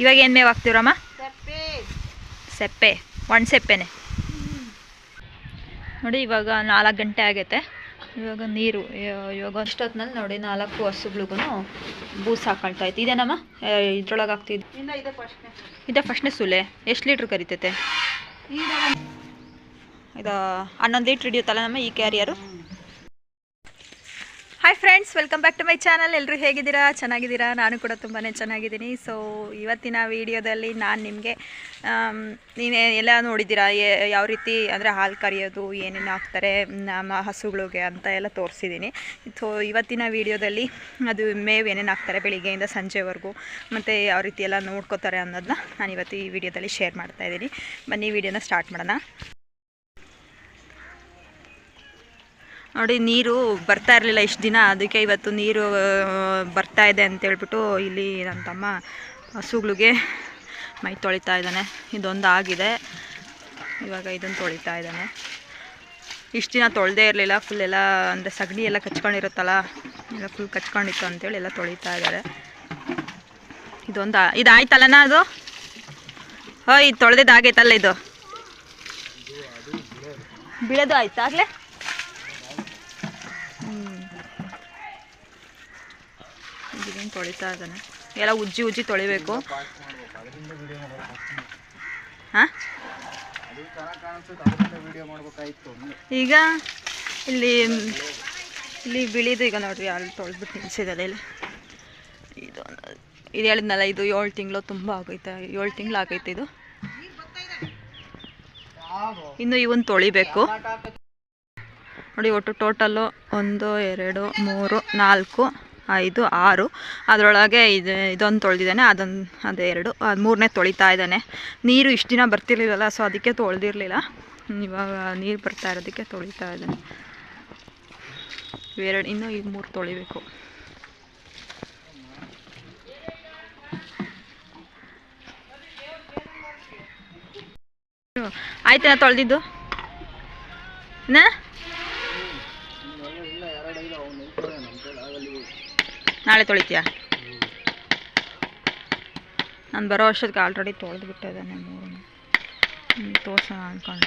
ಇವಾಗ ಏನು ಮೇವು ಹಾಕ್ತೀವ್ರಮ್ಮ ಸೆಪ್ಪೆ. ಒಣ ಸೆಪ್ಪೆನೆ. ನೋಡಿ ಇವಾಗ ನಾಲ್ಕು ಗಂಟೆ ಆಗೈತೆ. ಇವಾಗ ನೀರು ಇವ- ಇವಾಗ ಅಷ್ಟೊತ್ತಿನಲ್ಲಿ ನೋಡಿ ನಾಲ್ಕು ಹಸುಗಳಿಗೂ ಬೂಸ್ ಹಾಕೊಳ್ತಾ ಇತ್ತು. ಇದೇನಮ್ಮ ಇದ್ರೊಳಗೆ ಆಗ್ತಿದ್ದು ಇನ್ನ ಇದೆ ಫಸ್ಟ್ನೇ ಇದೆ ಫಸ್ಟ್ನೇ ಸುಲೆ. ಎಷ್ಟು ಲೀಟ್ರ್ ಕರಿತೈತೆ? ಇದು ಹನ್ನೊಂದು ಲೀಟ್ರ್ ಹಿಡಿಯುತ್ತಲ್ಲ ನಮ್ಮ ಈ carrier? Hi friends welcome back to my channel ಎಲ್ಲರೂ ಹೇಗಿದ್ದೀರಾ? ಚೆನ್ನಾಗಿದ್ದೀರಾ? ನಾನು ಕೂಡ ತುಂಬಾ ಚೆನ್ನಾಗಿದ್ದೀನಿ. ಸೊ ಇವತ್ತಿನ ವಿಡಿಯೋದಲ್ಲಿ ನಾನು ನಿಮಗೆ ನೀನೇ ಎಲ್ಲ ನೋಡಿದ್ದೀರಾ? ಯಾವ ರೀತಿ ಅಂದರೆ ಹಾಲು ಕರಿಯೋದು, ಏನೇನು ಹಾಕ್ತಾರೆ, ನಮ್ಮ ಹಸುಗಳಿಗೆ ಅಂತ ಎಲ್ಲ ತೋರಿಸಿದ್ದೀನಿ. ಸೊ ಇವತ್ತಿನ ವಿಡಿಯೋದಲ್ಲಿ ಅದು ಮೇವು ಏನೇನು ಹಾಕ್ತಾರೆ ಬೆಳಿಗ್ಗೆಯಿಂದ ಸಂಜೆವರೆಗೂ, ಮತ್ತು ಯಾವ ರೀತಿ ಎಲ್ಲ ನೋಡ್ಕೋತಾರೆ ಅನ್ನೋದನ್ನ ನಾನು ಇವತ್ತು ಈ ವಿಡಿಯೋದಲ್ಲಿ ಶೇರ್ ಮಾಡ್ತಾ ಇದ್ದೀನಿ. ಬನ್ನಿ, ವಿಡಿಯೋನ ಸ್ಟಾರ್ಟ್ ಮಾಡೋಣ. ನೋಡಿ, ನೀರು ಬರ್ತಾ ಇರಲಿಲ್ಲ ಇಷ್ಟು ದಿನ, ಅದಕ್ಕೆ ಇವತ್ತು ನೀರು ಬರ್ತಾ ಇದೆ ಅಂತೇಳ್ಬಿಟ್ಟು ಇಲ್ಲಿ ನನ್ನ ತಮ್ಮ ಹಸುಗಳಿಗೆ ಮೈ ತೊಳಿತಾ ಇದ್ದಾನೆ. ಇದೊಂದು ಆಗಿದೆ. ಇವಾಗ ಇದನ್ನು ತೊಳಿತಾ ಇದ್ದಾನೆ. ಇಷ್ಟು ದಿನ ತೊಳೆದೇ ಇರಲಿಲ್ಲ ಫುಲ್ ಎಲ್ಲ, ಅಂದರೆ ಸಗಣಿ ಎಲ್ಲ ಕಚ್ಕೊಂಡಿರುತ್ತಲ್ಲ, ಎಲ್ಲ ಫುಲ್ ಕಚ್ಕೊಂಡಿತ್ತು ಅಂತೇಳಿ ಎಲ್ಲ ತೊಳಿತಾ ಇದ್ದಾರೆ. ಇದೊಂದು ಇದು ಆಯ್ತಲ್ಲನ ಅದು? ಹೋ ಇದು ತೊಳೆದಿದ್ದು ಆಗೈತಲ್ಲ ಇದು? ಬಿಳೋದು ಆಯ್ತಾ ಆಗಲೇ ಇದನ್ನು ತೊಳಿತಾ ಇದ್ದಾನೆ. ಎಲ್ಲ ಉಜ್ಜಿ ಉಜ್ಜಿ ತೊಳಿಬೇಕು. ಹಾಂ? ಈಗ ಇಲ್ಲಿ ಇಲ್ಲಿ ಬಿಳಿದು ಈಗ ನೋಡ್ರಿ ಅಲ್ಲಿ ತೊಳೆದ್ಬಿಟ್ಟು ನಿಲ್ಸಿದ್ದಾರೆ ಇಲ್ಲಿ. ಇದು ಇದು ಹೇಳಿದ್ನಲ್ಲ, ಇದು ಏಳು ತಿಂಗಳು ತುಂಬ ಆಗೈತೆ ಏಳು ತಿಂಗಳು ಆಗೈತೆ ಇದು? ಇನ್ನು ಇವನ್ ತೊಳಿಬೇಕು. ನೋಡಿ ಒಟ್ಟು ಟೋಟಲ್ಲು ಒಂದು, ಎರಡು, ಮೂರು, ನಾಲ್ಕು. ಐದು, ಆರು. ಅದರೊಳಗೆ ಇದು, ಇದೊಂದು ತೊಳೆದಿದ್ದಾನೆ, ಅದೊಂದು, ಅದು ಎರಡು. ಅದು ಮೂರನೇ ತೊಳಿತಾ ಇದ್ದಾನೆ. ನೀರು ಇಷ್ಟು ದಿನ ಬರ್ತಿರ್ಲಿಲ್ಲಲ್ಲ ಸೊ ಅದಕ್ಕೆ ತೊಳೆದಿರಲಿಲ್ಲ. ಇವಾಗ ನೀರು ಬರ್ತಾ ಇರೋದಕ್ಕೆ ತೊಳಿತಾ ಇದ್ದಾನೆ. ಇವೆರಡು ಇನ್ನೂ ಈಗ ಮೂರು ತೊಳಿಬೇಕು. ಆಯ್ತಾ ತೊಳೆದಿದ್ದು? ನಾ? ನಾಳೆ ತೊಳಿತೀಯಾ? ನಾನು ಬರೋ ವರ್ಷಕ್ಕೆ ಆಲ್ರೆಡಿ ತೊಳೆದು ಬಿಟ್ಟಿದ್ದಾನೆ ಮೂರು ತೋರ್ಸೋಣ ಅನ್ಕೊಂಡು.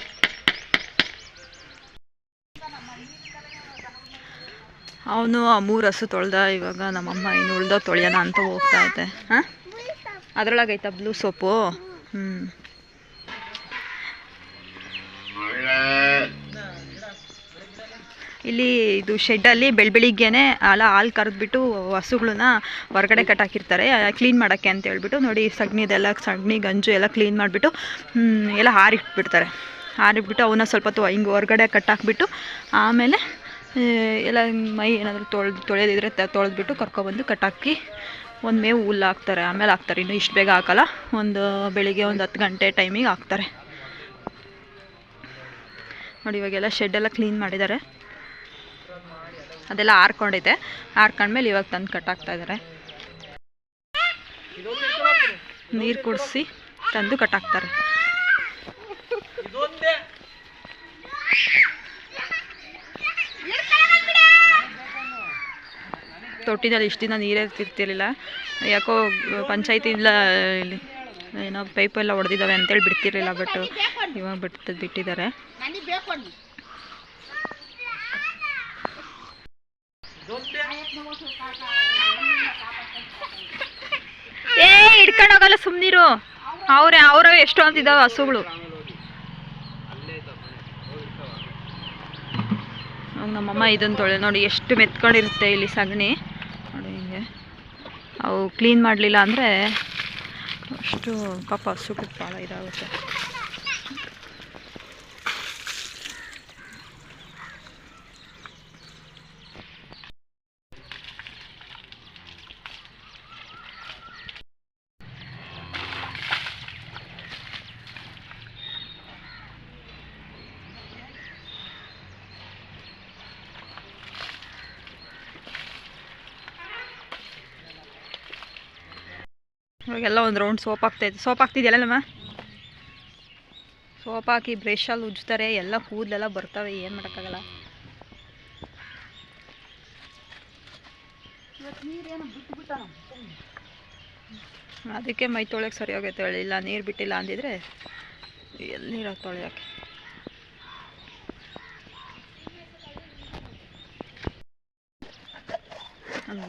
ಅವನು ಆ ಮೂರು ಹಸು ತೊಳೆದ, ಇವಾಗ ನಮ್ಮಮ್ಮ ಇನ್ನು ಉಳ್ದೋ ತೊಳೆಯೋಣ ಅಂತ ಹೋಗ್ತಾ ಇದ್ದೆ. ಹಾಂ? ಅದರೊಳಗೈತಾ ಬ್ಲೂ ಸೋಪು ಹ್ಞೂ ಇಲ್ಲಿ ಇದು ಶೆಡ್ಡಲ್ಲಿ ಬೆಳ್ ಬೆಳಿಗ್ಗೆನೆ ಅಲ್ಲ ಹಾಲು ಕರೆದ್ಬಿಟ್ಟು ಹಸುಗಳನ್ನ ಹೊರಗಡೆ ಕಟ್ಟಾಕಿರ್ತಾರೆ ಕ್ಲೀನ್ ಮಾಡೋಕ್ಕೆ ಅಂತ ಹೇಳ್ಬಿಟ್ಟು ನೋಡಿ ಸಗಣಿದೆಲ್ಲ ಸಗಣಿ ಗಂಜು ಎಲ್ಲ ಕ್ಲೀನ್ ಮಾಡಿಬಿಟ್ಟು ಎಲ್ಲ ಹಾರಿಟ್ಬಿಡ್ತಾರೆ. ಹಾರಿಟ್ಬಿಟ್ಟು ಅವನ್ನ ಸ್ವಲ್ಪ ಹೊತ್ತು ಹಿಂಗೆ ಹೊರಗಡೆ ಕಟ್ಟಾಕ್ಬಿಟ್ಟು ಆಮೇಲೆ ಎಲ್ಲ ಮೈ ಏನಾದರೂ ತೊಳೆದು ತೊಳೆದಿದ್ರೆ ತೊಳೆದ್ಬಿಟ್ಟು ಕರ್ಕೊಬಂದು ಕಟ್ಟಾಕಿ ಒಂದು ಮೇವು ಹುಲ್ಲು ಹಾಕ್ತಾರೆ. ಆಮೇಲೆ ಹಾಕ್ತಾರೆ. ಇನ್ನು ಇಷ್ಟು ಬೇಗ ಹಾಕಲ್ಲ. ಒಂದು ಬೆಳಿಗ್ಗೆ ಒಂದು ಹತ್ತು ಗಂಟೆ ಟೈಮಿಗೆ ಹಾಕ್ತಾರೆ. ನೋಡಿ ಇವಾಗೆಲ್ಲ ಶೆಡ್ಡೆಲ್ಲ ಕ್ಲೀನ್ ಮಾಡಿದ್ದಾರೆ. ಅದೆಲ್ಲ ಆರ್ಕೊಂಡಿದೆ. ಆರ್ಕೊಂಡ್ಮೇಲೆ ಇವಾಗ ತಂದು ಕಟ್ಟಾಕ್ತಾ ಇದ್ದಾರೆ ನೀರು ಕುಡಿಸಿ ತಂದು ಕಟ್ಟಾಕ್ತಾರೆ. ತೊಟ್ಟಿನಲ್ಲಿ ಇಷ್ಟು ದಿನ ನೀರೇ ತಿರ್ತಿರ್ಲಿಲ್ಲ ಯಾಕೋ ಪಂಚಾಯತಿಯಿಂದ ಇಲ್ಲಿ ಏನೋ ಪೈಪ್ ಎಲ್ಲ ಹೊಡೆದಿದ್ದಾವೆ ಅಂತೇಳಿ ಬಿಡ್ತಿರ್ಲಿಲ್ಲ ಬಟ್ ಇವಾಗ ಬಿಟ್ಟು ಬಿಟ್ಟಿದ್ದಾರೆ. ಸುಮ್ಮನಿರು ಅವ್ರೆ, ಅವರ ಎಷ್ಟು ಅಂತಿದ್ದಾವೆ ಹಸುಗಳು. ನಮ್ಮಮ್ಮ ಇದನ್ನು ತೊಳೆ. ನೋಡಿ, ಎಷ್ಟು ಮೆತ್ಕೊಂಡಿರುತ್ತೆ ಇಲ್ಲಿ ಸಗಣಿ. ನೋಡಿ ಹಿಂಗೆ. ಅವು ಕ್ಲೀನ್ ಮಾಡಲಿಲ್ಲ ಅಂದರೆ ಅಷ್ಟು ಪಾಪ ಹಸುಗಳು ಭಾಳ ಇದಾಗುತ್ತೆ. ಇವಾಗೆಲ್ಲ ಒಂದು ರೌಂಡ್ ಸೋಪ್ ಆಗ್ತೈತೆ ಸೋಪ್ ಆಗ್ತಿದೆಯಲ್ಲ ನಮ್ಮ ಸೋಪ್ ಹಾಕಿ ಬ್ರಷಲ್ಲಿ ಉಜ್ತಾರೆ ಎಲ್ಲ ಕೂದಲೆಲ್ಲ ಬರ್ತವೆ ಏನು ಮಾಡೋಕ್ಕಾಗಲ್ಲ. ಅದಕ್ಕೆ ಮೈ ತೊಳೆಯೋಕ್ಕೆ ಸರಿ ಹೋಗೈತೆ ಹೇಳಿ. ಇಲ್ಲ ನೀರು ಬಿಟ್ಟಿಲ್ಲ ಅಂದಿದ್ರೆ ಎಲ್ಲಿ ನೀರು ತೊಳೆಯೋಕ್ಕೆ?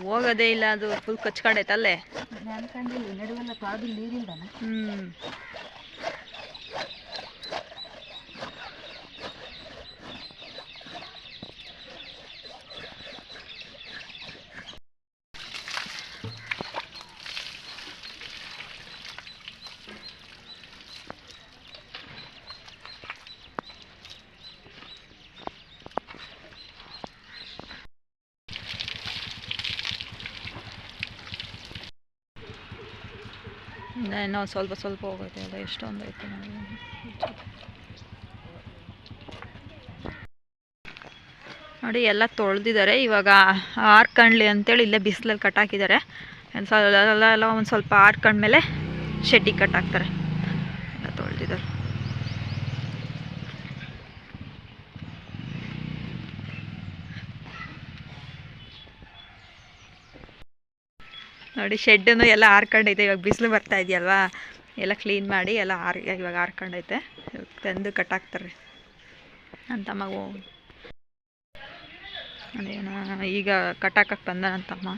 ಹೋಗೋದೇ ಇಲ್ಲ ಅದು ಫುಲ್ ಕಚ್ಕೊಂಡೈತಲ್ಲೇ. ಹ್ಞೂ ಇನ್ನೂ ಸ್ವಲ್ಪ ಸ್ವಲ್ಪ ಹೋಗುತ್ತೆ ಅಲ್ಲ, ಎಷ್ಟೊಂದು ಐತೆ ನೋಡಿ, ಎಲ್ಲ ತೊಳೆದಿದ್ದಾರೆ. ಇವಾಗ ಆರ್ಕಂಡ್ಲಿ ಅಂತೇಳಿ ಇಲ್ಲೇ ಬಿಸಿಲಲ್ಲಿ ಕಟ್ಟಾಕಿದ್ದಾರೆ ಎಲ್ಲ ಒಂದು ಸ್ವಲ್ಪ ಆರ್ಕಂಡ್ಮೇಲೆ ಶೆಡ್ಡಿಗೆ ಕಟ್ಟಾಕ್ತಾರೆ ಎಲ್ಲ ತೊಳೆದಿದ್ದಾರೆ ನೋಡಿ ಶೆಡ್ಡನ್ನು ಎಲ್ಲ ಹಾರ್ಕೊಂಡೈತೆ ಇವಾಗ ಬಿಸಿಲು ಬರ್ತಾ ಇದೆಯಲ್ವಾ? ಎಲ್ಲ ಕ್ಲೀನ್ ಮಾಡಿ ಎಲ್ಲ ಆರ್, ಇವಾಗ ಹಾರ್ಕೊಂಡೈತೆ ತಂದು ಕಟ್ಟಾಕ್ತಾರೆ. ನನ್ನ ತಮ್ಮಗೂ. ಅದೇನ, ಈಗ ಕಟ್ಟಾಕಕ್ಕೆ ಬಂದ ನನ್ನ ತಮ್ಮ.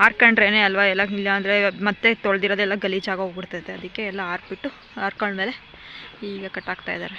ಹಾರ್ಕೊಂಡ್ರೇ ಅಲ್ವಾ ಎಲ್ಲ ಇಲ್ಲ ಅಂದರೆ ಮತ್ತೆ ತೊಳೆದಿರೋದೆಲ್ಲ ಗಲೀಜಾಗಿ ಹೋಗ್ಬಿಡ್ತೈತೆ. ಅದಕ್ಕೆ ಎಲ್ಲ ಹಾರ್ಬಿಟ್ಟು ಹಾರ್ಕೊಂಡ್ಮೇಲೆ ಈಗ ಕಟ್ಟಾಕ್ತಾ ಇದ್ದಾರೆ.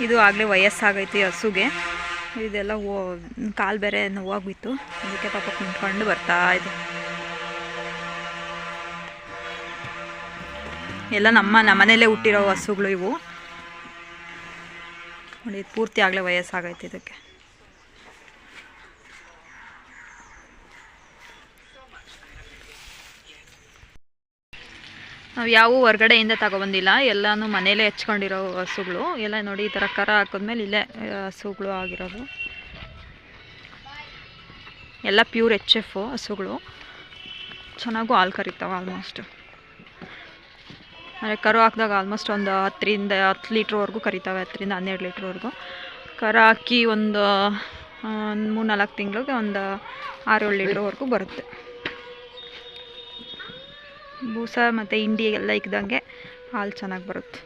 ಇದು ಆಗಲೇ ವಯಸ್ಸಾಗೈತಿ ಹಸುಗೆ. ಇದೆಲ್ಲ ಓ ಕಾಲು ಬೇರೆ ನೋವಾಗ್ಬಿತ್ತು. ಅದಕ್ಕೆ ಪಾಪ ಕುಂತ್ಕೊಂಡು ಬರ್ತಾ ಇದೆ. ಎಲ್ಲ ನಮ್ಮ ನಮ್ಮನೇಲೇ ಹುಟ್ಟಿರೋ ಹಸುಗಳು ಇವು. ನೋಡಿ, ಪೂರ್ತಿ ಆಗಲೇ ವಯಸ್ಸಾಗೈತೆ ಇದಕ್ಕೆ. ನಾವು ಯಾವ ಹೊರ್ಗಡೆಯಿಂದ ತಗೊಬಂದಿಲ್ಲ. ಎಲ್ಲನೂ ಮನೇಲೇ ಹೆಚ್ಕೊಂಡಿರೋ ಹಸುಗಳು. ಎಲ್ಲ ನೋಡಿ ಈ ಥರ ಕರ ಹಾಕಿದ್ಮೇಲೆ ಇಲ್ಲೇ ಹಸುಗಳು ಆಗಿರೋದು. ಎಲ್ಲ ಪ್ಯೂರ್ ಎಚ್ ಎಫ್ ಹಸುಗಳು. ಚೆನ್ನಾಗೂ ಹಾಲು ಕರಿತಾವೆ ಆಲ್ಮೋಸ್ಟ್. ಅಂದರೆ ಕರು ಹಾಕಿದಾಗ ಆಲ್ಮೋಸ್ಟ್ ಒಂದು ಹತ್ತರಿಂದ ಹತ್ತು ಲೀಟ್ರ್ವರೆಗೂ ಕರಿತಾವೆ, ಹತ್ತರಿಂದ ಹನ್ನೆರಡು ಲೀಟ್ರ್ವರೆಗೂ. ಕರ ಹಾಕಿ ಒಂದು ಮೂರು ನಾಲ್ಕು ತಿಂಗಳಿಗೆ ಒಂದು ಆರೇಳು ಲೀಟ್ರ್ವರೆಗೂ ಬರುತ್ತೆ. ಬೂಸ ಮತ್ತು ಹಿಂಡಿ ಎಲ್ಲ ಇಕ್ದಂಗೆ ಹಾಲು ಚೆನ್ನಾಗಿ ಬರುತ್ತೆ.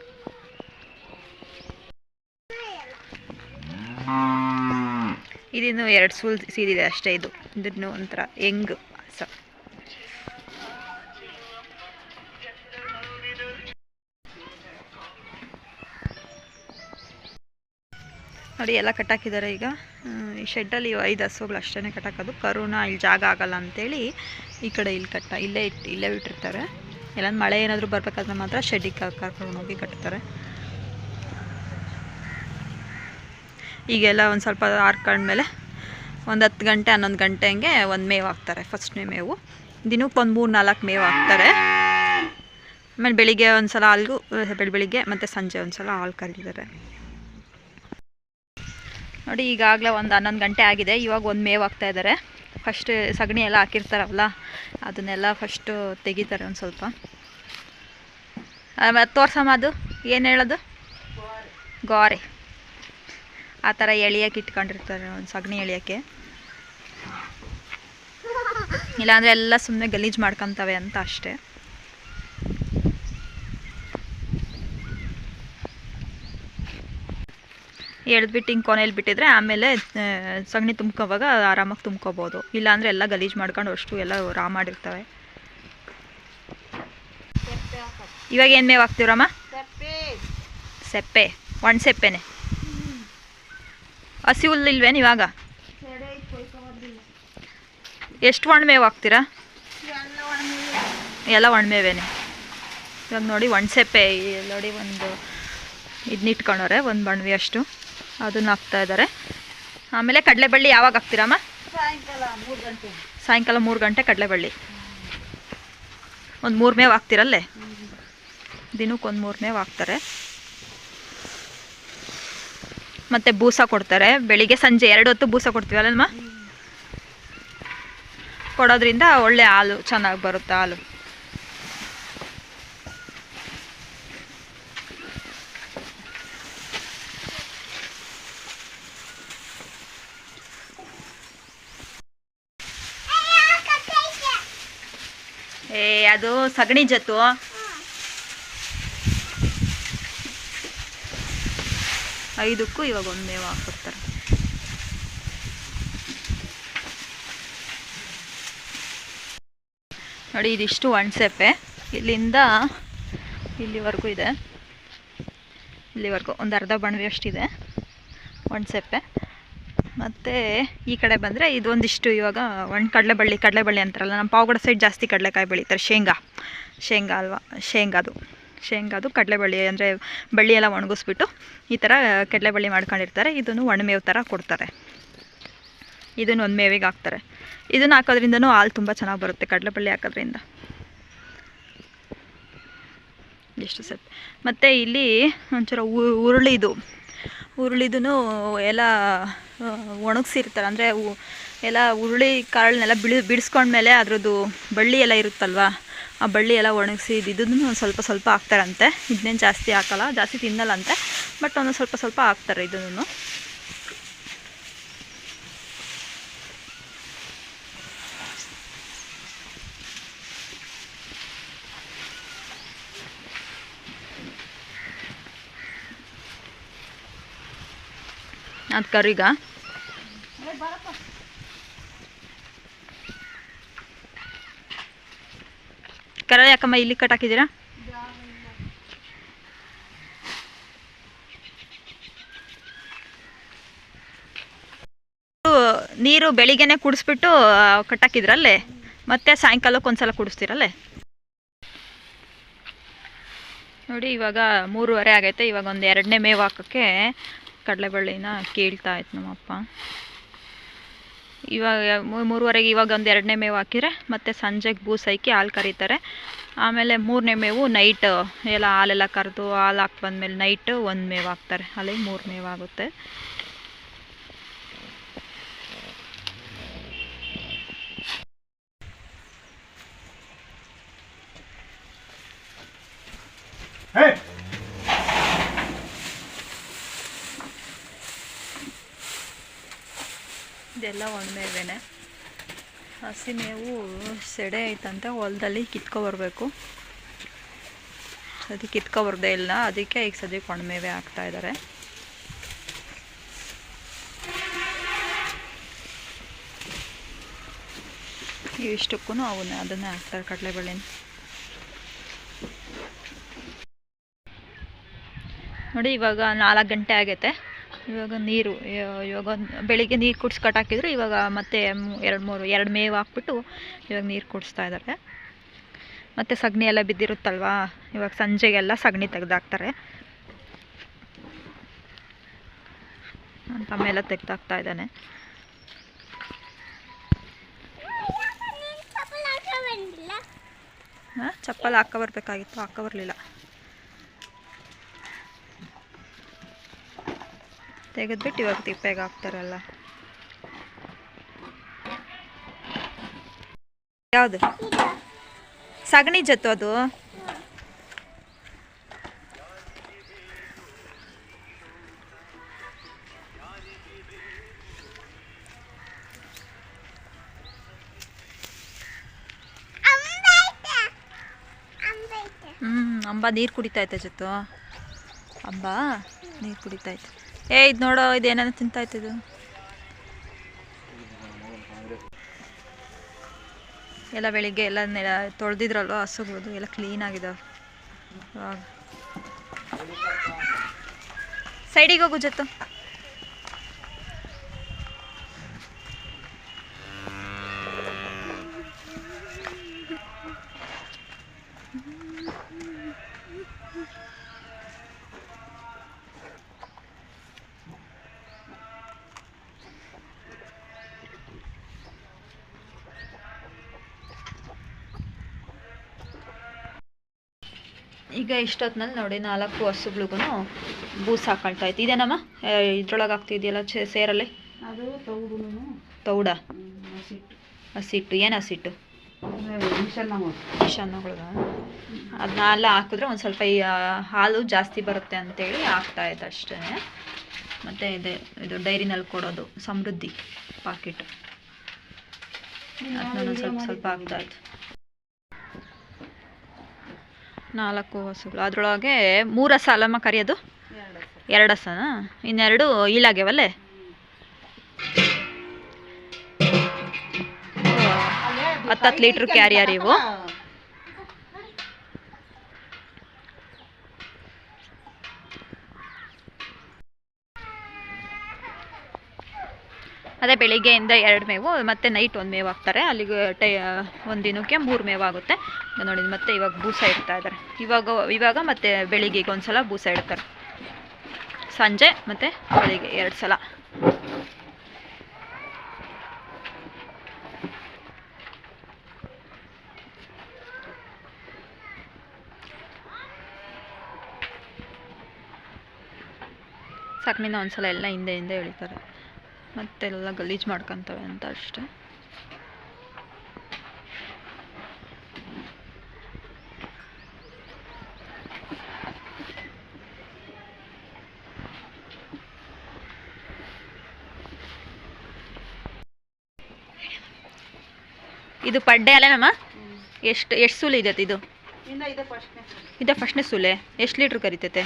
ಇದಿನ್ನು ಎರಡು ಸೂಲ್ ಸೀದಿದೆ ಅಷ್ಟೇ ಇದು. ಇದನ್ನು ಒಂಥರ ಹೆಂಗ್ ನೋಡಿ ಎಲ್ಲ ಕಟ್ಟಾಕಿದ್ದಾರೆ ಈಗ. ಈ ಶೆಡ್ಡಲ್ಲಿ ಐದು ಹಸುಗಳು ಅಷ್ಟೇ ಕಟ್ಟಾಕೋದು. ಕರುನ ಇಲ್ಲಿ ಜಾಗ ಆಗಲ್ಲ ಅಂತೇಳಿ ಈ ಕಡೆ ಇಲ್ಲಿ ಕಟ್ಟ, ಇಲ್ಲೇ ಇಟ್ಟು ಇಲ್ಲೇ ಬಿಟ್ಟಿರ್ತಾರೆ. ಎಲ್ಲ ಮಳೆ ಏನಾದರೂ ಬರ್ಬೇಕಾದ್ರೆ ಮಾತ್ರ ಶೆಡ್ಡಿಗೆ ಕರ್ಕೊಂಡು ಹೋಗಿ ಕಟ್ತಾರೆ. ಈಗೆಲ್ಲ ಒಂದು ಸ್ವಲ್ಪ ಆರ್ಕೊಂಡ್ಮೇಲೆ ಒಂದು ಹತ್ತು ಗಂಟೆ, ಹನ್ನೊಂದು ಗಂಟೆ ಹಂಗೆ ಒಂದು ಮೇವು ಹಾಕ್ತಾರೆ ಫಸ್ಟ್ನೇ ಮೇವು. ದಿನಕ್ಕೆ ಒಂದು ಮೂರು ನಾಲ್ಕು ಮೇವು ಹಾಕ್ತಾರೆ. ಆಮೇಲೆ ಬೆಳಿಗ್ಗೆ ಒಂದು ಸಲ ಹಾಲ್ಗೂ, ಬೆಳ, ಬೆಳಿಗ್ಗೆ ಮತ್ತು ಸಂಜೆ ಒಂದು ಸಲ ಹಾಲು ಕರೀತಾರೆ ನೋಡಿ, ಈಗಾಗಲೇ ಒಂದು ಹನ್ನೊಂದು ಗಂಟೆ ಆಗಿದೆ. ಇವಾಗ ಒಂದು ಮೇವು ಹಾಕ್ತಾ ಇದ್ದಾರೆ. ಫಸ್ಟ್ ಸಗಣಿ ಎಲ್ಲ ಹಾಕಿರ್ತಾರಲ್ಲ, ಅದನ್ನೆಲ್ಲ ಫಸ್ಟು ತೆಗಿತಾರೆ ಒಂದು ಸ್ವಲ್ಪ. ತೋರ್ಸಮ್ಮ ಅದು. ಏನು ಹೇಳೋದು? ಗೋರೆ. ಆ ಥರ ಎಳಿಯಕ್ಕೆ ಇಟ್ಕೊಂಡಿರ್ತಾರೆ, ಒಂದು ಸಗಣಿ ಎಳಿಯೋಕ್ಕೆ. ಇಲ್ಲಾಂದರೆ ಎಲ್ಲ ಸುಮ್ಮನೆ ಗಲೀಜು ಮಾಡ್ಕೊತವೆ ಅಂತ ಅಷ್ಟೇ. ಎಳೆದ್ಬಿಟ್ಟು ಹಿಂಗೆ ಕೊನೆಯಲ್ಲಿ ಬಿಟ್ಟಿದ್ರೆ ಆಮೇಲೆ ಸಗಣಿ ತುಂಬ್ಕೋವಾಗ ಆರಾಮಾಗಿ ತುಂಬ್ಕೋಬೋದು. ಇಲ್ಲಾಂದರೆ ಎಲ್ಲ ಗಲೀಜು ಮಾಡ್ಕೊಂಡು ಅಷ್ಟು ಎಲ್ಲ ರಾ ಮಾಡಿರ್ತವೆ. ಇವಾಗ ಏನು ಮೇವು ಹಾಕ್ತೀವ್ರಮ್ಮ ಸೆಪ್ಪೆ. ಒಣ ಸೆಪ್ಪೆನೆ. ಹಸಿ ಹುಲ್ಲಿಲ್ವೇನು ಇವಾಗ? ಎಷ್ಟು ಒಣಮೇವು ಹಾಕ್ತೀರಾ? ಎಲ್ಲ ಒಣಮೇವೇನೆ ಇವಾಗ ನೋಡಿ ಒಣಸೆಪ್ಪೆ ಸೆಪ್ಪೆ ನೋಡಿ ಒಂದು ಇದನ್ನ ಇಟ್ಕೊಂಡವ್ರೆ, ಒಂದು ಬಣ್ವಿ ಅಷ್ಟು. ಅದನ್ನ ಹಾಕ್ತಾ ಇದ್ದಾರೆ ಆಮೇಲೆ ಕಡಲೆಬಳ್ಳಿ ಯಾವಾಗ ಹಾಕ್ತೀರಮ್ಮ ಸಾಯಂಕಾಲ ಮೂರು ಗಂಟೆ. ಸಾಯಂಕಾಲ ಮೂರು ಗಂಟೆ ಕಡಲೆಬಳ್ಳಿ. ಒಂದು ಮೂರು ಮೇವು ಹಾಕ್ತಿರಲ್ಲೇ? ದಿನಕ್ಕೆ ಒಂದು ಮೂರು ಮೇವು ಹಾಕ್ತಾರೆ. ಮತ್ತು ಬೂಸ ಕೊಡ್ತಾರೆ. ಬೆಳಿಗ್ಗೆ ಸಂಜೆ ಎರಡು ಹೊತ್ತು ಬೂಸ ಕೊಡ್ತೀವಲ್ಲಮ್ಮ ಕೊಡೋದ್ರಿಂದ ಒಳ್ಳೆ ಹಾಲು ಚೆನ್ನಾಗಿ ಬರುತ್ತೆ ಹಾಲು ಏ ಅದು ಸಗಣಿ ಜತ್ತು ಐದಕ್ಕೂ ಇವಾಗ ಒಂದು ಮೇವು ಹಾಕ್ಬಿಡ್ತಾರೆ ನೋಡಿ, ಇದಿಷ್ಟು ಒಣಸೆಪ್ಪೆ ಇಲ್ಲಿಂದ ಇಲ್ಲಿವರೆಗೂ ಇದೆ. ಇಲ್ಲಿವರೆಗೂ ಒಂದು ಅರ್ಧ ಬಣವೆ ಅಷ್ಟಿದೆ. ಒಣಸೆಪ್ಪೆ ಮತ್ತು ಈ ಕಡೆ ಬಂದರೆ ಇದೊಂದಿಷ್ಟು ಇವಾಗ ಒಣ ಕಡಲೆಬಳ್ಳಿ ಕಡಲೆಬಳ್ಳಿ ಅಂತಾರಲ್ಲ ನಮ್ಮ ಪಾವಗಡ ಸೈಡ್ ಜಾಸ್ತಿ ಕಡಲೆಕಾಯಿ ಬೆಳೀತಾರೆ. ಶೇಂಗಾ ಶೇಂಗಾ ಅಲ್ವಾ? ಶೇಂಗಾದು ಶೇಂಗಾದು ಕಡಲೆಬಳ್ಳಿ ಅಂದರೆ ಬಳ್ಳಿ ಎಲ್ಲ ಒಣಗಿಸ್ಬಿಟ್ಟು ಈ ಥರ ಕಡಲೆಬಳ್ಳಿ ಮಾಡ್ಕೊಂಡಿರ್ತಾರೆ. ಇದನ್ನು ಒಣಮೇವು ಥರ ಕೊಡ್ತಾರೆ. ಇದನ್ನು ಒಂದು ಮೇವಿಗೆ ಹಾಕ್ತಾರೆ. ಇದನ್ನು ಹಾಕೋದ್ರಿಂದನೂ ಹಾಲು ತುಂಬ ಚೆನ್ನಾಗಿ ಬರುತ್ತೆ, ಕಡಲೆಬಳ್ಳಿ ಹಾಕೋದ್ರಿಂದ. ಎಷ್ಟು ಸತ್ ಮತ್ತು ಇಲ್ಲಿ ಒಂಚೂರ ಉರುಳಿದು ಉರುಳಿದೂ ಎಲ್ಲ ಒಣಗಿಸಿರ್ತಾರೆ. ಅಂದರೆ ಎಲ್ಲ ಉರುಳಿ ಕಾಳನ್ನೆಲ್ಲ ಬಿಳಿ, ಬಿಡಿಸ್ಕೊಂಡ್ಮೇಲೆ ಅದರದ್ದು ಬಳ್ಳಿ ಎಲ್ಲ ಇರುತ್ತಲ್ವ, ಆ ಬಳ್ಳಿ ಎಲ್ಲ ಒಣಗಿಸಿ ಇದನ್ನು ಒಂದು ಸ್ವಲ್ಪ ಸ್ವಲ್ಪ ಹಾಕ್ತಾರಂತೆ. ಇದನ್ನೇನು ಜಾಸ್ತಿ ಹಾಕಲ್ಲ, ಜಾಸ್ತಿ ತಿನ್ನಲ್ಲಂತೆ, ಬಟ್ ಒಂದು ಸ್ವಲ್ಪ ಸ್ವಲ್ಪ ಹಾಕ್ತಾರೆ ಇದನ್ನು. ಅದು ಕರಿಗ ಕರ, ಯಾಕಮ್ಮ, ಇಲ್ಲಿ ಕಟ್ ಹಾಕಿದ್ದೀರಾ? ನೀರು ಬೆಳಿಗ್ಗೆನೆ ಕುಡಿಸ್ಬಿಟ್ಟು ಕಟ್ಟಾಕಿದ್ರಲ್ಲೇ ಮತ್ತೆ ಸಾಯಂಕಾಲಕ್ಕೆ ಒಂದ್ಸಲ ಕುಡಿಸ್ತೀರಲ್ಲೇ? ನೋಡಿ, ಇವಾಗ ಮೂರುವರೆ ಆಗೈತೆ. ಇವಾಗ ಒಂದು ಎರಡನೇ ಮೇವು ಹಾಕೋಕ್ಕೆ ಕಡಲೆಬಳ್ಳಿನ ಕೇಳ್ತಾ ಇತ್ತು ನಮ್ಮಪ್ಪ. ಇವಾಗ ಮೂರುವರೆಗೆ ಇವಾಗ ಒಂದು ಎರಡನೇ ಮೇವು ಹಾಕಿದರೆ ಮತ್ತು ಸಂಜೆಗೆ ಬೂಸ್ ಹಾಕಿ ಹಾಲು ಕರೀತಾರೆ. ಆಮೇಲೆ ಮೂರನೇ ಮೇವು ನೈಟ್, ಎಲ್ಲ ಹಾಲೆಲ್ಲ ಕರೆದು ಹಾಲು ಹಾಕಿ ಬಂದಮೇಲೆ ನೈಟ್ ಒಂದು ಮೇವು ಹಾಕ್ತಾರೆ. ಅಲ್ಲಿ ಮೂರು ಮೇವು ಆಗುತ್ತೆ. ಇದೆಲ್ಲ ಒಣಮೇವೇನೆ ಹಸಿ ಮೇವು ಸೆಡೆ ಐತಂತೆ, ಹೊಲದಲ್ಲಿ ಕಿತ್ಕೊಬರ್ಬೇಕು. ಅದಕ್ಕೆ ಕಿತ್ಕೊಬರ್ದೇ ಇಲ್ಲ, ಅದಕ್ಕೆ ಈಗ ಸದ್ಯಕ್ಕೆ ಒಣಮೇವೆ ಹಾಕ್ತಾ ಇದ್ದಾರೆ ಇಷ್ಟಕ್ಕೂ ಅವನ್ನ, ಅದನ್ನೇ ಹಾಕ್ತಾರೆ ಕಡಲೆಬೇಳೆನ. ನೋಡಿ, ಇವಾಗ ನಾಲ್ಕು ಗಂಟೆ ಆಗೈತೆ. ಇವಾಗ ನೀರು ಇವ- ಇವಾಗ ಬೆಳಿಗ್ಗೆ ನೀರು ಕುಡ್ಸಿ ಕಟ್ಟಾಕಿದ್ರು ಇವಾಗ ಮತ್ತೆ ಎರಡು ಮೂರು, ಎರಡು ಮೇವು ಹಾಕ್ಬಿಟ್ಟು ಇವಾಗ ನೀರು ಕುಡಿಸ್ತಾ ಇದ್ದಾರೆ. ಮತ್ತು ಸಗಣಿ ಎಲ್ಲ ಬಿದ್ದಿರುತ್ತಲ್ವಾ? ಇವಾಗ ಸಂಜೆಗೆಲ್ಲ ಸಗಣಿ ತೆಗೆದಾಕ್ತಾರೆ. ತಮ್ಮ ತೆಗ್ದಾಕ್ತಾ ಇದ್ದಾನೆ. ಹಾಂ, ಚಪ್ಪಲ್ ಹಾಕ ಬರಬೇಕಾಗಿತ್ತು, ಹಾಕ ಬರಲಿಲ್ಲ. ತೆಗೆದ್ಬಿಟ್ಟು ಇವಾಗ ತಿಪ್ಪೆಗೆ ಹಾಕ್ತಾರಲ್ಲ. ಯಾವುದು? ಸಗಣಿ ಜತ್ತು ಅದು? ಹ್ಮ್, ಅಂಬ ನೀರು ಕುಡಿತೈತೆ ಜೊತೆ. ಅಂಬಾ, ನೀರು ಕುಡಿತೈತೆ ಏ, ಇದು ನೋಡೋ, ಇದು ಏನೇನೋ ಇದು. ಎಲ್ಲ ಬೆಳಿಗ್ಗೆ ಎಲ್ಲ ತೊಳೆದಿದ್ರಲ್ವ, ಹಸುಗಳದು, ಎಲ್ಲ ಕ್ಲೀನ್ ಆಗಿದಾವೆ. ಸೈಡಿಗೆ ಹೋಗು ಜೊತ್ತು ಈಗ ಇಷ್ಟೊತ್ತಿನಲ್ಲಿ ನೋಡಿ ನಾಲ್ಕು ಹಸುಗಳಿಗೂ ಬೂಸ್ ಹಾಕೊಳ್ತಾ ಇತ್ತು. ಇದೇನಮ್ಮ? ಇದ್ರೊಳಗೆ ಆಗ್ತಿದೆಯಲ್ಲ ಚೆ ಸೇರಲ್ಲಿ? ತೌಡ? ಹಸಿಟ್ಟು. ಏನು ಹಸಿಟ್ಟು? ಅಂದರೆ ಅದನ್ನೆಲ್ಲ ಹಾಕಿದ್ರೆ ಒಂದು ಸ್ವಲ್ಪ ಈ ಹಾಲು ಜಾಸ್ತಿ ಬರುತ್ತೆ ಅಂತೇಳಿ ಹಾಕ್ತಾ ಇತ್ತು ಅಷ್ಟೇ ಮತ್ತು ಇದೆ ಇದು ಡೈರಿನಲ್ಲಿ ಕೊಡೋದು ಸಮೃದ್ಧಿ ಪಾಕೆಟ್. ಅದನ್ನ ಸ್ವಲ್ಪ ಸ್ವಲ್ಪ ಆಗ್ತಾ ಇತ್ತು ನಾಲ್ಕು ಹಸುಗಳು. ಅದರೊಳಗೆ ಮೂರು ಅಲ್ಲಮ್ಮ ಕರಿಯೋದು? ಎರಡು ಹಸನ ಇನ್ನೆರಡು ಈಲಾಗ್ಯವಲ್ಲೇ? ಹತ್ತತ್ತು ಲೀಟ್ರ್ ಕ್ಯಾರಿಯರ್ ಇವು. ಅದೇ ಬೆಳಿಗ್ಗೆಯಿಂದ ಎರಡು ಮೇವು, ಮತ್ತು ನೈಟ್ ಒಂದು ಮೇವು ಹಾಕ್ತಾರೆ. ಅಲ್ಲಿಗೆ ಟೈ ಒಂದು ದಿನಕ್ಕೆ ಮೂರು ಮೇವು ಆಗುತ್ತೆ. ನೋಡಿ, ಮತ್ತೆ ಇವಾಗ ಬೂಸ ಇಡ್ತಾ ಇದ್ದಾರೆ. ಇವಾಗ ಇವಾಗ ಮತ್ತೆ ಬೆಳಿಗ್ಗೆಗೆ ಒಂದು ಸಲ ಬೂಸ ಇಡ್ತಾರೆ. ಸಂಜೆ ಮತ್ತು ಬೆಳಿಗ್ಗೆ ಎರಡು ಸಲ. ಸಗಣಿನ ಒಂದ್ಸಲ ಎಲ್ಲ ಹಿಂದೆ ಹಿಂದೆ ಎಳಿತಾರೆ ಮತ್ತೆಲ್ಲ ಗಲೀಜು ಮಾಡ್ಕೊತವೆ ಅಂತ ಅಷ್ಟೆ. ಇದು ಪಡ್ಡೆ ಅಲ್ಲೇನಮ್ಮ ಎಷ್ಟು ಎಷ್ಟು ಸೂಲು ಇದೆ ಇದು? ಇನ್ನು ಇದು ಫಸ್ಟ್ನೇ ಇದೆ ಫಸ್ಟ್ನೇ ಸೂಲೆ. ಎಷ್ಟು ಲೀಟ್ರ್ ಕರಿತೈತೆ.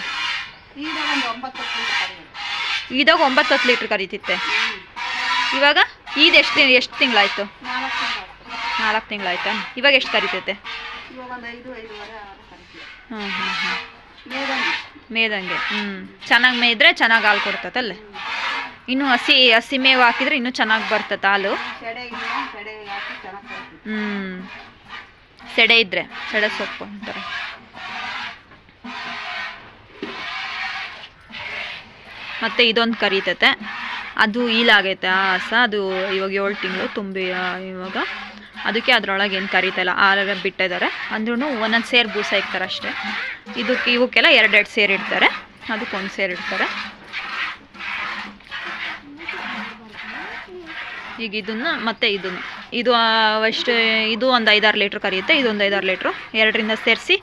ಇದಾಗ ಒಂಬತ್ತು ಹತ್ತು ಲೀಟ್ರ್ ಕರೀತಿತ್ತೆ. ಇವಾಗ ಈದ್ ಎಷ್ಟು ಎಷ್ಟು ತಿಂಗಳಾಯ್ತು? ನಾಲ್ಕು ತಿಂಗಳಾಯ್ತಾ? ಇವಾಗ ಎಷ್ಟು ಕರಿತೈತೆ ಹ್ಞೂ ಹ್ಞೂ ಹ್ಞೂ ಮೇದಂಗಿ. ಹ್ಞೂ ಚೆನ್ನಾಗಿ ಮೇಯ್ದ್ರೆ ಚೆನ್ನಾಗಿ ಹಾಲು ಕೊಡ್ತತಲ್ಲ ಇನ್ನು ಹಸಿ ಹಸಿ ಮೇವು ಹಾಕಿದ್ರೆ ಇನ್ನೂ ಚೆನ್ನಾಗಿ ಬರ್ತದೆ ಹಾಲು. ಹ್ಞೂ ಸೆಡೆ ಇದ್ರೆ, ಸೆಡೆ ಸೊಪ್ಪು ಅಂತಾರೆ. ಮತ್ತು ಇದೊಂದು ಕರಿತೈತೆ. ಅದು ಈಲಾಗೈತೆ ಆ ಹಸ. ಅದು ಇವಾಗ ಏಳು ತಿಂಗಳು ತುಂಬಿ ಇವಾಗ. ಅದಕ್ಕೆ ಅದರೊಳಗೆ ಏನು ಕರಿತಾಯಿಲ್ಲ ಆರಾಗ ಬಿಟ್ಟಿದ್ದಾರೆ. ಅಂದ್ರೂ ಒಂದೊಂದು ಸೇರು ಬೂಸ ಇಡ್ತಾರೆ ಅಷ್ಟೇ. ಇದಕ್ಕೆ ಇವಕ್ಕೆಲ್ಲ ಎರಡೆರಡು ಸೇರು ಇಡ್ತಾರೆ. ಅದಕ್ಕೆ ಒಂದು ಸೇರು ಇಡ್ತಾರೆ. ಈಗ ಇದನ್ನು ಮತ್ತೆ ಇದನ್ನು. ಇದು ಅಷ್ಟು, ಇದು ಒಂದು ಐದಾರು ಲೀಟ್ರ್ ಕರಿಯುತ್ತೆ ಇದೊಂದು ಐದಾರು ಲೀಟ್ರು. ಎರಡರಿಂದ ಸೇರಿಸಿ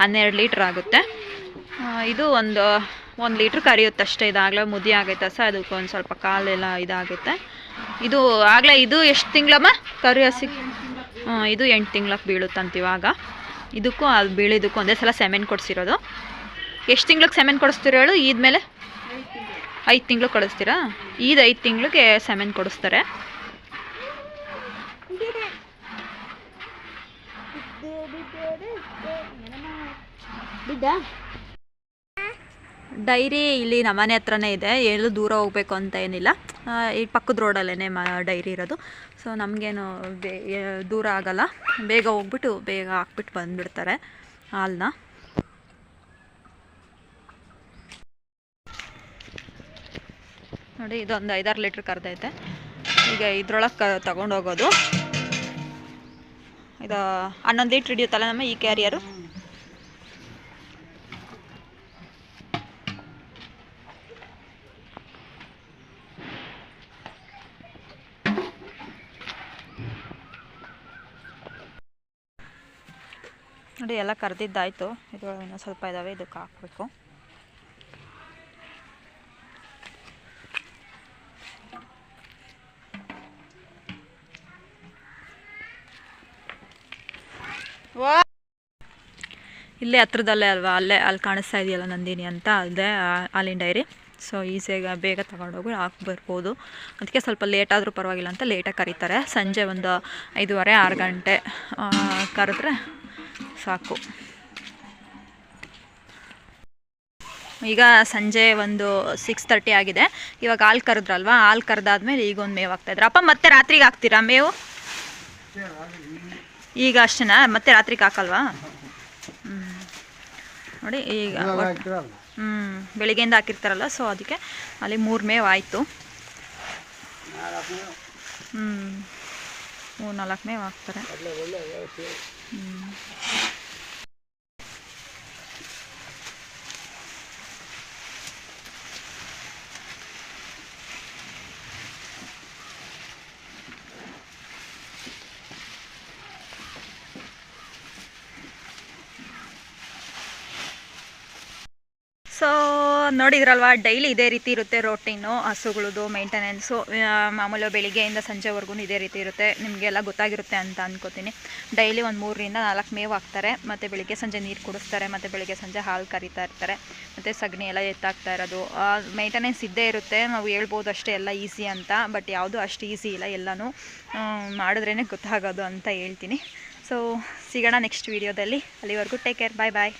ಹನ್ನೆರಡು ಲೀಟ್ರ್ ಆಗುತ್ತೆ. ಇದು ಒಂದು ಒಂದು ಲೀಟ್ರ್ ಕರಿಯುತ್ತೆ ಅಷ್ಟೇ. ಇದಾಗಲೇ ಮುದಿ ಆಗೈತೆ ಸರ್? ಅದಕ್ಕೆ ಒಂದು ಸ್ವಲ್ಪ ಕಾಲೆಲ್ಲ ಇದಾಗುತ್ತೆ ಇದು ಆಗಲೇ ಇದು ಎಷ್ಟು ತಿಂಗಳಮ್ಮ ಕರಿ ಹಸಿ? ಇದು ಎಂಟು ತಿಂಗ್ಳಕ್ಕೆ ಬೀಳುತ್ತಂತ ಇವಾಗ. ಇದಕ್ಕೂ ಅದು ಬೀಳಿದಕ್ಕೂ ಒಂದೇ ಸಲ ಸೆಮೆನ್ ಕೊಡಿಸಿರೋದು. ಎಷ್ಟು ತಿಂಗ್ಳಿಗೆ ಸೆಮೆನ್ ಕೊಡಿಸ್ತೀರ ಹೇಳು? ಈದ್ಮೇಲೆ? ಮೇಲೆ ಐದು ತಿಂಗಳು ಕೊಡಿಸ್ತೀರಾ? ಈದ್ ಐದು ತಿಂಗ್ಳಿಗೆ ಸೆಮೆನ್ ಕೊಡಿಸ್ತಾರೆ. ಡೈರಿ ಇಲ್ಲಿ ನಮ್ಮನೆ ಹತ್ರನೇ ಇದೆ. ಎಲ್ಲೂ ದೂರ ಹೋಗ್ಬೇಕು ಅಂತ ಏನಿಲ್ಲ. ಈ ಪಕ್ಕದ ರೋಡಲ್ಲೇ ಮ, ಡೈರಿ ಇರೋದು. ಸೊ ನಮಗೇನು ಬೇ ದೂರ ಆಗಲ್ಲ. ಬೇಗ ಹೋಗ್ಬಿಟ್ಟು ಬೇಗ ಹಾಕ್ಬಿಟ್ಟು ಬಂದುಬಿಡ್ತಾರೆ ಹಾಲನ್ನ ನೋಡಿ, ಇದೊಂದು ಐದಾರು ಲೀಟ್ರ್ ಕರೆದೈತೆ. ಈಗ ಇದ್ರೊಳಗೆ ಕ, ತಗೊಂಡೋಗೋದು. ಇದು ಹನ್ನೊಂದು ಲೀಟ್ರ್ ಹಿಡಿಯುತ್ತಲ್ಲ ನಮ್ಮ ಈ ಕ್ಯಾರಿಯರು? ನೋಡಿ, ಎಲ್ಲ ಕರೆದಿದ್ದಾಯಿತು. ಇದ್ರೊಳಗೆ ಇನ್ನೂ ಸ್ವಲ್ಪ ಇದ್ದಾವೆ ಇದಕ್ಕೆ ಹಾಕಬೇಕು. ಇಲ್ಲೇ ಹತ್ರದಲ್ಲೇ ಅಲ್ವಾ? ಅಲ್ಲೇ, ಅಲ್ಲಿ ಕಾಣಿಸ್ತಾ ಇದೆಯಲ್ಲ ನಂದಿನಿ ಅಂತ? ಅಲ್ಲದೆ ಹಾಲಿನ ಡೈರಿ. ಸೊ ಈಸಿಯಾಗಿ ಬೇಗ ತಗೊಂಡೋಗಿ ಹಾಕಿ ಬರ್ಬೋದು. ಅದಕ್ಕೆ ಸ್ವಲ್ಪ ಲೇಟ್ ಆದರೂ ಪರವಾಗಿಲ್ಲ ಅಂತ ಲೇಟಾಗಿ ಕರೀತಾರೆ. ಸಂಜೆ ಒಂದು ಐದೂವರೆ, ಆರು ಗಂಟೆ ಕರೆದ್ರೆ ಸಾಕು. ಈಗ ಸಂಜೆ ಒಂದು ಸಿಕ್ಸ್ ತರ್ಟಿ ಆಗಿದೆ. ಇವಾಗ ಹಾಲು ಕರೆದ್ರಲ್ವಾ? ಹಾಲು ಕರೆದಾದ್ಮೇಲೆ ಈಗ ಒಂದು ಮೇವು ಹಾಕ್ತಾಯಿದ್ರು ಅಪ್ಪ ಮತ್ತೆ ರಾತ್ರಿಗೆ ಹಾಕ್ತೀರಾ ಮೇವು? ಈಗ ಅಷ್ಟೇನಾ? ಮತ್ತೆ ರಾತ್ರಿಗೆ ಹಾಕಲ್ವಾ? ಹ್ಞೂ ನೋಡಿ ಈಗ ಹ್ಞೂ ಬೆಳಿಗ್ಗೆಯಿಂದ ಹಾಕಿರ್ತಾರಲ್ಲ ಸೊ ಅದಕ್ಕೆ ಅಲ್ಲಿ ಮೂರು ಮೇವು ಆಯಿತು. ಹ್ಞೂ ಮೂರು ನಾಲ್ಕು ಮೇವು ಹಾಕ್ತಾರೆ. So, ನೋಡಿದ್ರಲ್ವ ಡೈಲಿ ಇದೇ ರೀತಿ ಇರುತ್ತೆ ರೋಟೀನು ಹಸುಗಳದು ಮೇಂಟೆನೆನ್ಸು ಮಾಮೂಲು ಬೆಳಿಗ್ಗೆಯಿಂದ ಸಂಜೆವರೆಗೂ ಇದೇ ರೀತಿ ಇರುತ್ತೆ, ನಿಮಗೆಲ್ಲ ಗೊತ್ತಾಗಿರುತ್ತೆ ಅಂತ ಅಂದ್ಕೋತೀನಿ ಡೈಲಿ ಒಂದು ಮೂರರಿಂದ ನಾಲ್ಕು ಮೇವು ಹಾಕ್ತಾರೆ, ಮತ್ತು ಬೆಳಿಗ್ಗೆ ಸಂಜೆ ನೀರು ಕುಡಿಸ್ತಾರೆ, ಮತ್ತು ಬೆಳಿಗ್ಗೆ ಸಂಜೆ ಹಾಲು ಕರಿತಾ ಇರ್ತಾರೆ, ಮತ್ತು ಸಗಣಿ ಎಲ್ಲ ಎತ್ತಾಕ್ತಾ ಇರೋದು ಮೇಂಟೆನೆನ್ಸ್ ಇದ್ದೇ ಇರುತ್ತೆ, ನಾವು ಹೇಳ್ಬೋದು ಅಷ್ಟೇ ಎಲ್ಲ ಈಸಿ ಅಂತ ಬಟ್ ಯಾವುದು ಅಷ್ಟು ಈಸಿ ಇಲ್ಲ ಎಲ್ಲನೂ ಮಾಡಿದ್ರೇ ಗೊತ್ತಾಗೋದು ಅಂತ ಹೇಳ್ತೀನಿ. ಸೊ ಸಿಗೋಣ ನೆಕ್ಸ್ಟ್ ವೀಡಿಯೋದಲ್ಲಿ ಅಲ್ಲಿವರೆಗೂ ಟೇಕ್ ಕೇರ್ ಬಾಯ್ ಬಾಯ್